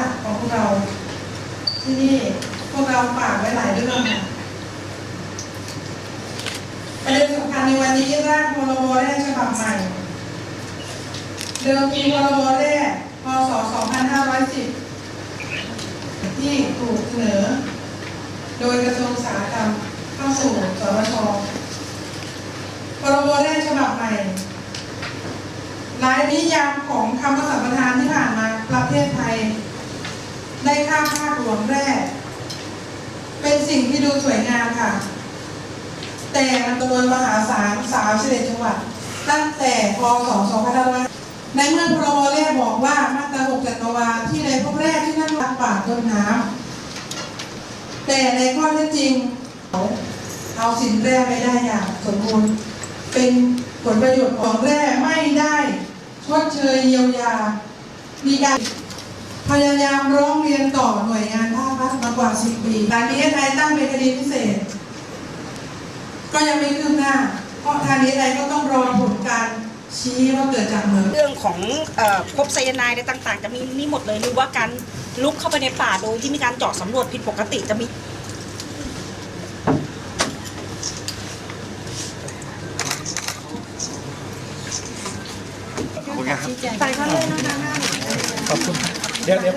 าของพวกเรา ที่นี่พวกเราฝากไว้หลายเรื่องค่ะประเด็นสำคัญในวันนี้ร่างพรบแรกฉบับใหม่ เดิมมีพรบแรกพศ 2510 ที่ถูกเสนอ โดยกระทรวงอุตสาหกรรมเข้าสู่สวชพรบแรกฉบับใหม่หลายนิยามของคำว่าสัมปทานที่ผ่านมาประเทศไทย ได้ข้ามภาคหลวงแรก เป็นสิ่งที่ดูสวยงามค่ะ แต่มันจำนวนมหาศาลสาวเฉลยจังหวัด ตั้งแต่พศ2500ในเมื่อพรบแรกบอกว่ามาตรา6จักรวาลที่ในพวกแรกที่นั่นรักป่าต้นน้ำแต่ในข้อเท็จจริงเอาสินแร่ไม่ได้อย่างสมบูรณ์เป็นผลประโยชน์ของแร่ไม่ได้ชดเชยเยียวยา มีการ พยายามร้องเรียนต่อหน่วยงานภาครัฐมากว่า 10 ปีการนี้ไทยตั้งเป็นคดีพิเศษ ก็ยังไม่คืบหน้า เพราะทางนี้ไทยก็ต้องรอผลการชี้ว่าเกิดจากเหมืองเรื่องของเอ่อพบไซยาไนด์อะไรต่างๆ จะมีนี่หมดเลยหรือว่าการลุกเข้าไปในป่าโดยที่มีการเจาะสำรวจผิดปกติจะมีขอบคุณครับใส่เขาเลยนะคะเดี๋ยว เดี๋ยว